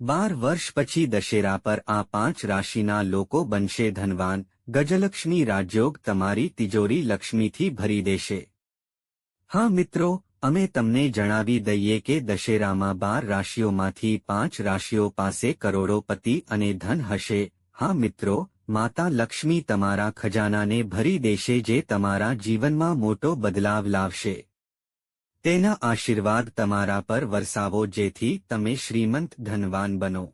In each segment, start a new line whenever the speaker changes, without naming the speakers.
બાર વર્ષ પછી દશેરા પર આ પાંચ રાશિના લોકો બનશે ધનવાન. ગજલક્ષ્મી રાજયોગ તમારી તિજોરી લક્ષ્મીથી ભરી દેશે. હા મિત્રો, અમે તમને જણાવી દઈએ કે દશેરામાં બાર રાશિઓમાંથી પાંચ રાશિઓ પાસે કરોડોપતિ અને ધન હશે. હા મિત્રો, માતા લક્ષ્મી તમારા ખજાનાને ભરી દેશે જે તમારા જીવનમાં મોટો બદલાવ લાવશે. તેના આશીર્વાદ તમારા પર વરસાવો જેથી તમે શ્રીમંત ધનવાન બનો.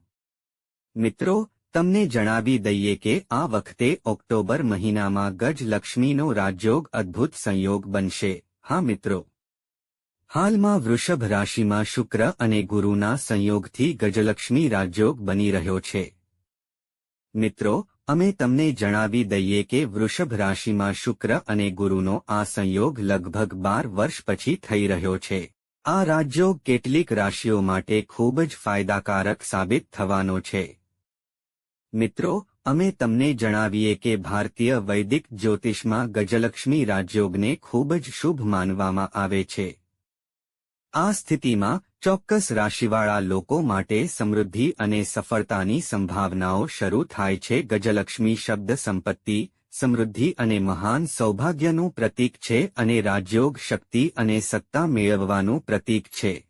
મિત્રો, તમને જણાવી દઈએ કે આ વખતે ઓક્ટોબર મહિનામાં ગજલક્ષ્મીનો રાજયોગ અદ્ભુત સંયોગ બનશે. હા મિત્રો. હાલમાં વૃષભ રાશિમાં શુક્ર અને ગુરુના સંયોગથી ગજલક્ષ્મી રાજયોગ બની રહ્યો છે. મિત્રો અમે તમને જણાવી દઈએ કે વૃષભ રાશિમાં શુક્ર અને ગુરુનો આ સંયોગ લગભગ બાર વર્ષ પછી થઈ રહ્યો છે. આ રાજયોગ કેટલીક રાશિઓ માટે ખૂબ જ ફાયદાકારક સાબિત થવાનો છે. મિત્રો, અમે તમને જણાવીએ કે ભારતીય વૈદિક જ્યોતિષમાં ગજલક્ષ્મી રાજયોગને ખૂબ જ શુભ માનવામાં આવે છે. આ સ્થિતિમાં ચોક્કસ રાશિવાળા લોકો માટે સમૃદ્ધિ અને સફળતાની સંભાવનાઓ શરૂ થાય છે. ગજલક્ષ્મી શબ્દ સંપત્તિ, સમૃદ્ધિ અને મહાન સૌભાગ્યનું પ્રતીક છે અને રાજયોગ શક્તિ અને સત્તા મેળવવાનું પ્રતીક છે.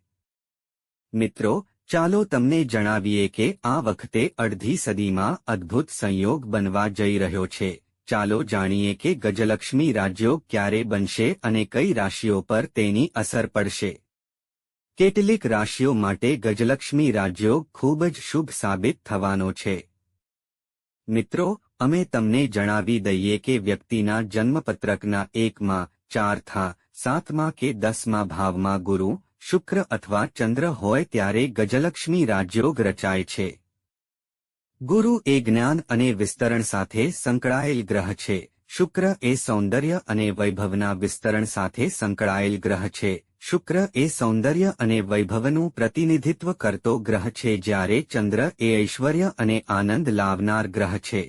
મિત્રો, ચાલો તમને જણાવીએ કે આ વખતે અડધી સદીમાં અદ્ભુત સંયોગ બનવા જઈ રહ્યો છે. ચાલો જાણીએ કે ગજલક્ષ્મી રાજયોગ ક્યારે બનશે અને કઈ રાશિઓ પર તેની અસર પડશે. કેટલીક રાશિઓ માટે ગજલક્ષ્મી રાજયોગ ખૂબ જ શુભ સાબિત થવાનો છે. મિત્રો, અમે તમને જણાવી દઈએ કે વ્યક્તિના જન્મપત્રકના એકમાં, ચારથા, સાતમા કે દસમા ભાવમાં ગુરુ, શુક્ર અથવા ચંદ્ર હોય ત્યારે ગજલક્ષ્મી રાજયોગ રચાય છે. ગુરુ એ જ્ઞાન અને વિસ્તરણ સાથે સંકળાયેલ ગ્રહ છે. શુક્ર એ સૌંદર્ય અને વૈભવના વિસ્તરણ સાથે સંકળાયેલ ગ્રહ છે. શુક્ર એ સૌંદર્ય અને વૈભવનું પ્રતિનિધિત્વ કરતો ગ્રહ છે જ્યારે ચંદ્ર એ ઐશ્વર્ય અને આનંદ લાવનાર ગ્રહ છે.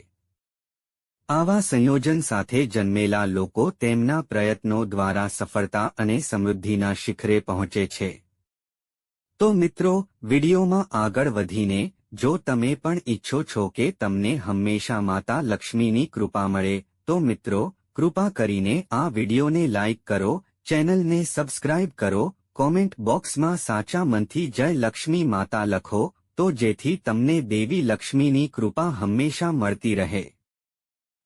આવા સંયોજન સાથે જન્મેલા લોકો તેમના પ્રયત્નો દ્વારા સફળતા અને સમૃદ્ધિના શિખરે પહોંચે છે. તો મિત્રો, વિડીયોમાં આગળ વધીને, જો તમે પણ ઈચ્છો છો કે તમને હંમેશા માતા લક્ષ્મીની કૃપા મળે, તો મિત્રો, કૃપા કરીને આ વિડીયોને લાઇક કરો ચેનલને સબસ્ક્રાઇબ કરો, કોમેન્ટ બોક્સમાં સાચા મનથી જય લક્ષ્મી માતા લખો, તો જેથી તમને દેવી લક્ષ્મીની કૃપા હંમેશા મળતી રહે.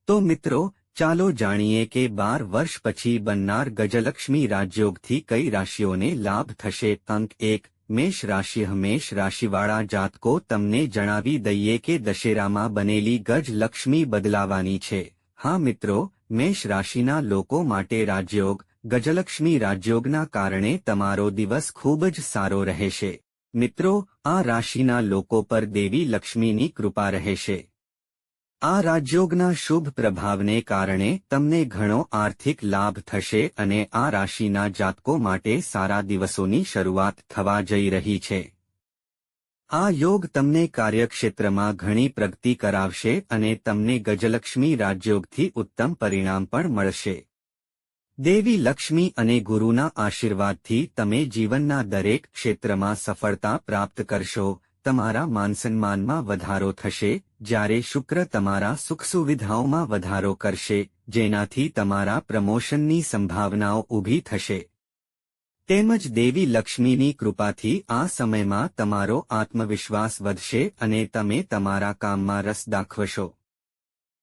તો મિત્રો, ચાલો જાણીએ કે બાર વર્ષ પછી બનનાર ગજલક્ષ્મી રાજયોગથી કઈ રાશિઓને લાભ થશે? અંક એક, મેષ રાશિ. હમેશ રાશિવાળા જાતકો તમને જણાવી દઈએ કે દશેરામાં બનેલી ગજલક્ષ્મી બદલાવાની છે. હા મિત્રો, મેષ રાશિના લોકો માટે રાજયોગ ગજલક્ષ્મી રાજયોગના કારણે તમારો દિવસ ખૂબ જ સારો રહેશે. મિત્રો, આ રાશિના લોકો પર દેવી લક્ષ્મીની કૃપા રહેશે. આ રાજયોગના શુભ પ્રભાવને કારણે તમને ઘણો આર્થિક લાભ થશે અને આ રાશિના જાતકો માટે સારા દિવસોની શરૂઆત થવા જઈ રહી છે. આ યોગ તમને કાર્યક્ષેત્રમાં ઘણી પ્રગતિ કરાવશે અને તમને ગજલક્ષ્મી રાજયોગથી ઉત્તમ પરિણામ પણ મળશે. દેવી લક્ષ્મી અને ગુરુના આશીર્વાદથી તમે જીવનના દરેક ક્ષેત્રમાં સફળતા પ્રાપ્ત કરશો, તમારા માનસન્માનમાં વધારો થશે, જ્યારે શુક્ર તમારા સુખ સુવિધાઓમાં વધારો કરશે, જેનાથી તમારા પ્રમોશનની સંભાવનાઓ ઊભી થશે. તેમજ દેવી લક્ષ્મીની કૃપાથી આ સમયમાં તમારો આત્મવિશ્વાસ વધશે અને તમે તમારા કામમાં રસ દાખવશો.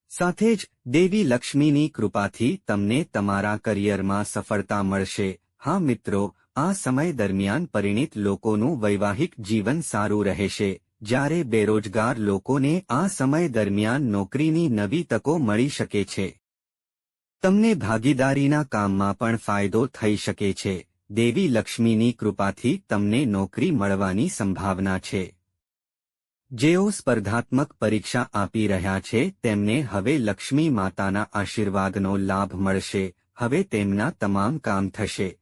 સાથે જ દેવી લક્ષ્મીની કૃપાથી તમને તમારા કરિયરમાં સફળતા મળશે. હા મિત્રો, આ સમય દરમિયાન પરિણિત લોકોનું વૈવાહિક જીવન સારું રહેશે. જ્યારે બેરોજગાર લોકોને આ સમય દરમિયાન નોકરીની નવી તકો મળી શકે છે. તમને ભાગીદારીના કામમાં પણ ફાયદો થઈ શકે છે. દેવી લક્ષ્મીની કૃપાથી તમને નોકરી મળવાની સંભાવના છે. જેઓ સ્પર્ધાત્મક પરીક્ષા આપી રહ્યા છે, તેમને હવે લક્ષ્મી માતાના આશીર્વાદનો લાભ મળશે, હવે તેમના તમામ કામ થશે.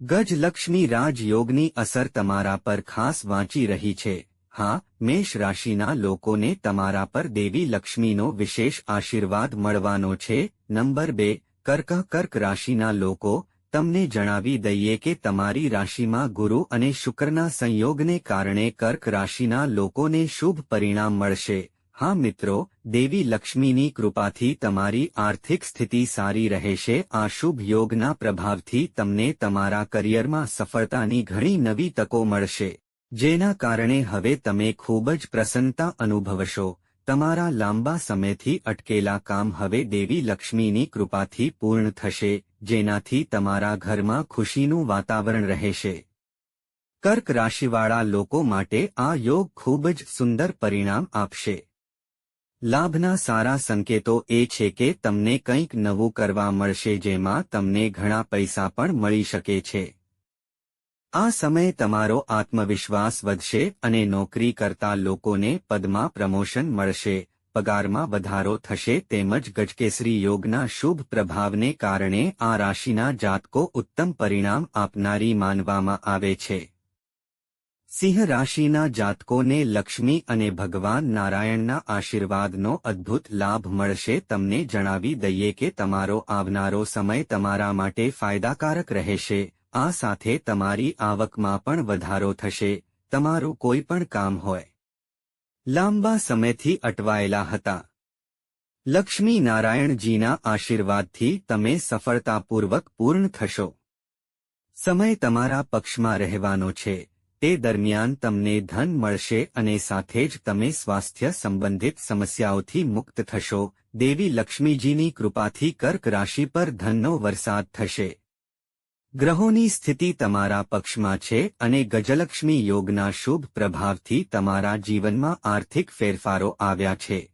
ગજ લક્ષ્મી રાજયોગની અસર તમારા પર ખાસ વાંચી રહી છે. હા, મેષ રાશિના લોકોને તમારા પર દેવી લક્ષ્મીનો વિશેષ આશીર્વાદ મળવાનો છે. નંબર બે, કર્ક કર્ક રાશિના લોકો તમને જણાવી દઈએ કે તમારી રાશિમાં ગુરુ અને શુક્રના સંયોગને કારણે કર્ક રાશિના લોકોને શુભ પરિણામ મળશે. હા મિત્રો, દેવી લક્ષ્મીની કૃપાથી તમારી આર્થિક સ્થિતિ સારી રહેશે. આ શુભ યોગના પ્રભાવથી તમને તમારા કરિયરમાં સફળતાની ઘણી નવી તકો મળશે. જેના કારણે હવે તમે ખૂબ જ પ્રસન્નતા અનુભવશો. તમારા લાંબા સમયથી અટકેલા કામ હવે દેવી લક્ષ્મીની કૃપાથી પૂર્ણ થશે. જેનાથી તમારા ઘરમાં ખુશીનું વાતાવરણ રહેશે. કર્ક રાશિવાળા લોકો માટે આ યોગ ખૂબ જ સુંદર પરિણામ આપશે. લાભના સારા સંકેતો એ છે કે તમને કંઈક નવું કરવા મળશે જેમાં તમને ઘણા પૈસા પણ મળી શકે છે. આ સમયે તમારો આત્મવિશ્વાસ વધશે અને નોકરી કરતા લોકોને પદમાં પ્રમોશન મળશે. પગારમાં વધારો થશે તેમજ ગજકેસરી યોગના શુભ પ્રભાવને કારણે આ રાશિના જાતકો ઉત્તમ પરિણામ આપનારી માનવામાં આવે છે. સિંહ રાશિના જાતકોને લક્ષ્મી અને ભગવાન નારાયણના આશીર્વાદનો અદ્ભુત લાભ મળશે તમને જણાવી દઈએ કે તમારો આવનારો સમય તમારા માટે ફાયદાકારક રહેશે, આ સાથે તમારી આવકમાં પણ વધારો થશે, તમારું કોઈ પણ કામ હોય. લાંબા સમયથી અટવાયેલા હતા. લક્ષ્મી નારાયણજીના આશીર્વાદથી તમે સફળતાપૂર્વક પૂર્ણ થશો. સમય તમારા પક્ષમાં રહેવાનો છે. તે દરમિયાન તમને ધન મળશે અને સાથે જ તમે સ્વાસ્થ્ય સંબંધિત સમસ્યાઓથી મુક્ત થશો. દેવી લક્ષ્મીજીની કૃપાથી કર્ક રાશિ પર ધનનો વરસાદ થશે. ગ્રહોની સ્થિતિ તમારા પક્ષમાં છે અને ગજલક્ષ્મી યોગના શુભ પ્રભાવથી તમારા જીવનમાં આર્થિક ફેરફારો આવ્યા છે.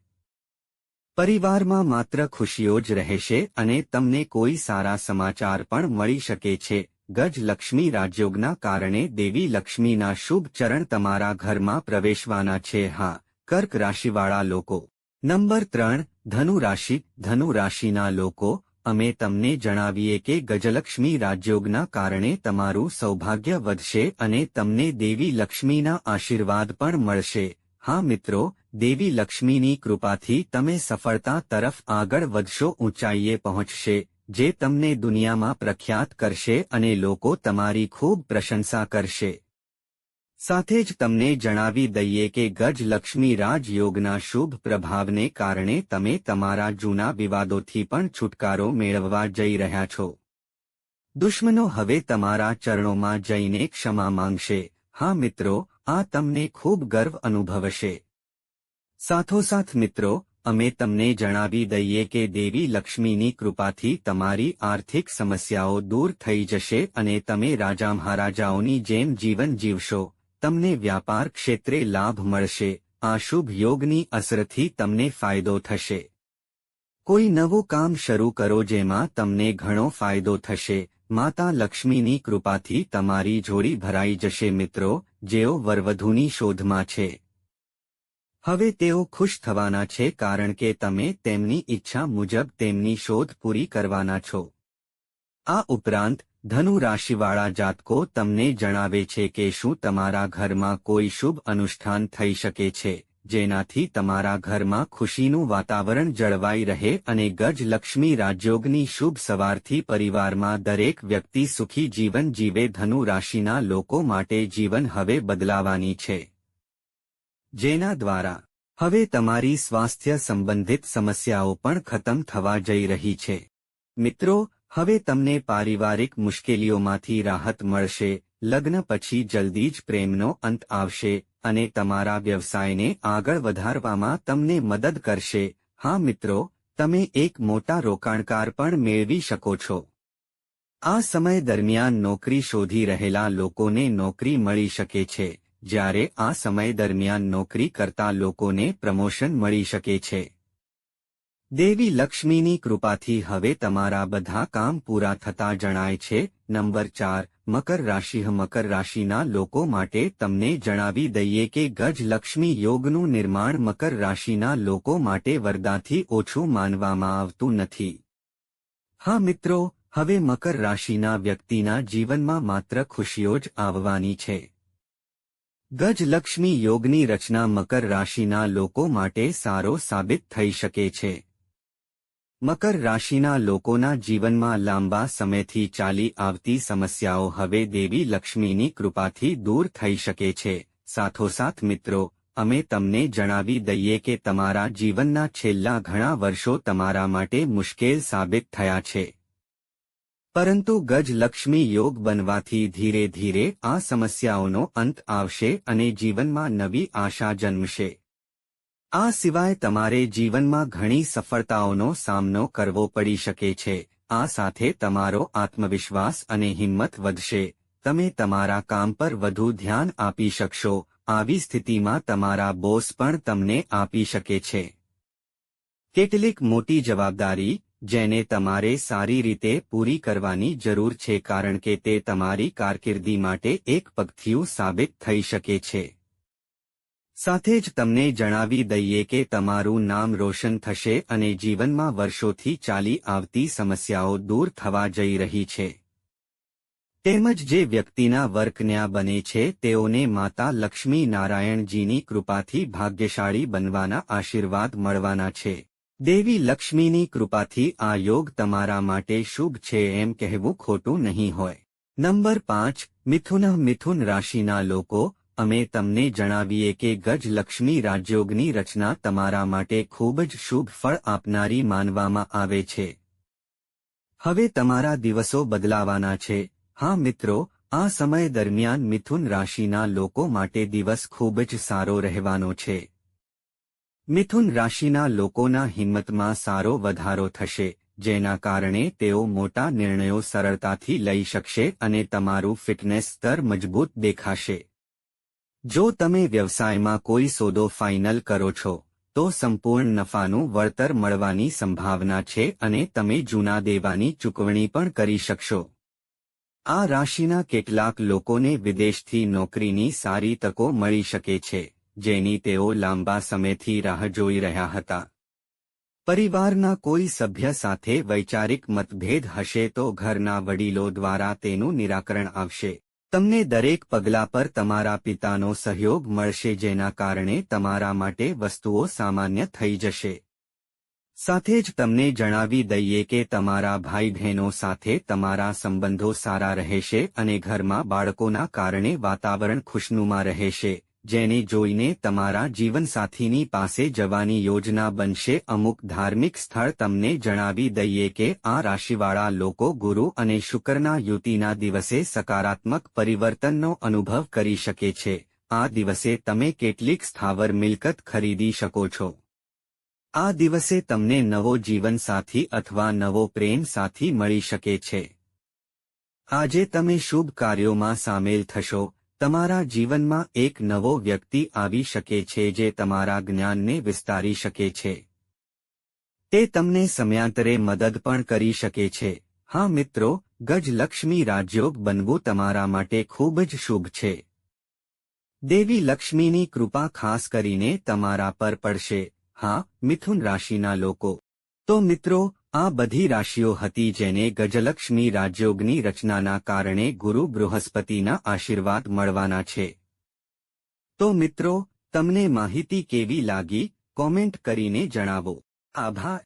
પરિવારમાં માત્ર ખુશીઓ જ રહેશે અને તમને કોઈ સારા સમાચાર પણ મળી શકે છે. ગજ લક્ષ્મી રાજયોગના કારણે દેવી લક્ષ્મીના શુભ ચરણ તમારા ઘરમાં પ્રવેશવાના છે. હા, કર્ક રાશિવાળા લોકો. નંબર ત્રણ, ધનુ રાશિ. ધનુ રાશિના લોકો અમે તમને જણાવીએ કે ગજલક્ષ્મી રાજયોગના કારણે તમારું સૌભાગ્ય વધશે અને તમને દેવી લક્ષ્મીના આશીર્વાદ પણ મળશે. હા મિત્રો, દેવી લક્ષ્મીની કૃપાથી તમે સફળતા તરફ આગળ વધશો, ઊંચાઈએ પહોંચશે, જે તમને દુનિયામાં પ્રખ્યાત કરશે અને લોકો તમારી ખૂબ પ્રશંસા કરશે. સાથે જ તમને જણાવી દઈએ કે ગજલક્ષ્મી રાજયોગના શુભ પ્રભાવને કારણે તમે તમારા જૂના વિવાદોથી પણ છુટકારો મેળવવા જઈ રહ્યા છો. દુશ્મનો હવે તમારા ચરણોમાં જઈને ક્ષમા માંગશે. હા મિત્રો, આ તમને ખૂબ ગર્વ અનુભવશે. સાથોસાથ મિત્રો, અમે તમને જણાવી દઈએ કે દેવી લક્ષ્મીની કૃપાથી તમારી આર્થિક સમસ્યાઓ દૂર થઈ જશે અને તમે રાજા મહારાજાઓની જેમ જીવન જીવશો. તમને વ્યાપાર ક્ષેત્રે લાભ મળશે, આ શુભ યોગની અસરથી તમને ફાયદો થશે. કોઈ નવું કામ શરૂ કરો જેમાં તમને ઘણો ફાયદો થશે, માતા લક્ષ્મીની કૃપાથી તમારી જોડી ભરાઈ જશે મિત્રો, જેઓ વરવધુની શોધમાં છે. હવે તેઓ ખુશ થવાના છે કારણ કે તમે તેમની ઈચ્છા મુજબ તેમની શોધ પૂરી કરવાના છો. આ ઉપરાંત ધનુ રાશિવાળા જાતકો તમને જણાવે છે કે શું તમારા ઘરમાં કોઈ શુભ અનુષ્ઠાન થઈ શકે છે, જેનાથી તમારા ઘરમાં ખુશીનું વાતાવરણ જળવાઈ રહે અને ગજ રાજયોગની શુભ સવારથી પરિવારમાં દરેક વ્યક્તિ સુખી જીવન જીવે ધનુ રાશિના લોકો માટે જીવન હવે બદલાવાની છે. જેના દ્વારા હવે તમારી સ્વાસ્થ્ય સંબંધિત સમસ્યાઓ પણ ખતમ થવા જઈ રહી છે. મિત્રો હવે તમને પારિવારિક મુશ્કેલીઓમાંથી રાહત મળશે, લગ્ન પછી જલ્દી જ પ્રેમનો અંત આવશે, અને તમારા વ્યવસાયને આગળ વધારવામાં તમને મદદ કરશે. હા મિત્રો, તમે એક મોટા રોકાણકાર પણ મેળવી શકો છો. આ સમય દરમિયાન નોકરી શોધી રહેલા લોકોને નોકરી મળી શકે છે. જ્યારે આ સમય દરમિયાન નોકરી કરતા લોકોને પ્રમોશન મળી શકે છે. દેવી લક્ષ્મીની કૃપાથી હવે તમારા બધા કામ પૂરા થતા જણાય છે. નંબર ચાર, મકર રાશિ, મકર રાશિના લોકો માટે તમને જણાવી દઈએ કે ગજ લક્ષ્મી યોગનું નિર્માણ મકર રાશિના લોકો માટે વરદાથી ઓછું માનવામાં આવતું નથી. હા મિત્રો, હવે મકર રાશિના વ્યક્તિના જીવનમાં માત્ર ખુશીઓ જ આવવાની છે. ગજ લક્ષ્મી યોગની રચના મકર રાશિના લોકો માટે સારો સાબિત થઈ શકે છે. મકર રાશિના લોકોના જીવનમાં લાંબા સમયથી ચાલી આવતી સમસ્યાઓ હવે દેવી લક્ષ્મીની કૃપાથી દૂર થઈ શકે છે. સાથોસાથ મિત્રો, અમે તમને જણાવી દઈએ કે તમારા જીવનના છેલ્લા ઘણા વર્ષો તમારા માટે મુશ્કેલ સાબિત થયા છે. પરંતુ ગજલક્ષ્મી યોગ બનવાથી ધીરે ધીરે આ સમસ્યાઓનો અંત આવશે અને જીવનમાં નવી આશા જન્મશે. આ સિવાય તમારે જીવનમાં ઘણી સફળતાઓનો સામનો કરવો પડી શકે છે. આ સાથે તમારો આત્મવિશ્વાસ અને હિંમત વધશે. તમે તમારા કામ પર વધુ ધ્યાન આપી શકશો. આવી સ્થિતિમાં તમારા બોસ પણ તમને આપી શકે છે. કેટલીક મોટી જવાબદારી, જેને તમારે સારી રીતે પૂરી કરવાની જરૂર છે, કારણ કે તે તમારી કારકિર્દી માટે એક પગથિયું સાબિત થઈ શકે છે. સાથે જ તમને જણાવી દઈએ કે તમારું નામ રોશન થશે અને જીવનમાં વર્ષોથી ચાલી આવતી સમસ્યાઓ દૂર થવા જઈ રહી છે. તેમજ જે વ્યક્તિના વર્કન્યા બને છે, તેઓને માતા લક્ષ્મી નારાયણજીની કૃપાથી ભાગ્યશાળી બનવાના આશીર્વાદ મળવાના છે. દેવી લક્ષ્મીની કૃપાથી આ યોગ તમારા માટે શુભ છે એમ કહેવું ખોટું નહીં હોય. નંબર પાંચ, મિથુન મિથુન રાશિના લોકો અમે તમને જણાવીએ કે ગજલક્ષ્મી રાજયોગની રચના તમારા માટે ખૂબ જ શુભ ફળ આપનારી માનવામાં આવે છે. હવે તમારા દિવસો બદલાવાના છે. હા મિત્રો, આ સમય દરમિયાન મિથુન રાશિના લોકો માટે દિવસ ખૂબ જ સારો રહેવાનો છે. મિથુન રાશિના લોકોના હિંમતમાં સારો વધારો થશે, જેના કારણે તેઓ મોટા નિર્ણયો સરળતાથી લઈ શકશે અને તમારું ફિટનેસ સ્તર મજબૂત દેખાશે. જો તમે વ્યવસાયમાં કોઈ સોદો ફાઇનલ કરો છો, તો સંપૂર્ણ નફાનું વળતર મળવાની સંભાવના છે અને તમે જૂના દેવાની ચૂકવણી પણ કરી શકશો. આ રાશિના કેટલાક લોકોને વિદેશથી નોકરીની સારી તકો મળી શકે છે, જેની તેઓ લાંબા સમયથી રાહ જોઈ રહ્યા હતા. પરિવારના કોઈ સભ્ય સાથે વૈચારિક મતભેદ હશે તો ઘરના વડીલો દ્વારા તેનું નિરાકરણ આવશે. તમને દરેક પગલા પર તમારા પિતાનો સહયોગ મળશે જેના કારણે તમારા માટે વસ્તુઓ સામાન્ય થઈ જશે. સાથે જ તમને જણાવી દઈએ કે તમારા ભાઈ બહેનો સાથે તમારા સંબંધો સારા રહેશે અને ઘરમાં બાળકોના કારણે વાતાવરણ ખુશનુમા રહેશે. જેને જોઈને તમારા જીવનસાથીની પાસે જવાની યોજના બનશે. અમુક ધાર્મિક સ્થળ તમને જણાવી દઈએ કે આ રાશિવાળા લોકો ગુરુ અને શુક્રના યુતિના દિવસે સકારાત્મક પરિવર્તનનો અનુભવ કરી શકે છે. આ દિવસે તમે કેટલીક સ્થાવર મિલકત ખરીદી શકો છો. આ દિવસે તમને નવો જીવનસાથી અથવા નવો પ્રેમ સાથી મળી શકે છે. આજે તમે શુભ કાર્યોમાં સામેલ થશો. તમારા જીવનમાં એક નવો વ્યક્તિ આવી શકે છે જે તમારા જ્ઞાનને વિસ્તારી શકે છે. તે તમને સમયાંતરે મદદ પણ કરી શકે છે. હા મિત્રો, ગજલક્ષ્મી રાજયોગ બનવું તમારા માટે ખૂબ જ શુભ છે. દેવી લક્ષ્મીની કૃપા ખાસ કરીને તમારા પર પડશે. હા, મિથુન રાશિના લોકો. તો મિત્રો આ બધી રાશિઓ હતી જેને ગજલક્ષ્મી રાજયોગની રચનાના કારણે ગુરુ બૃહસ્પતિના આશીર્વાદ મળવાના છે. તો મિત્રો, તમને માહિતી કેવી લાગી? કોમેન્ટ કરીને જણાવો. આભાર.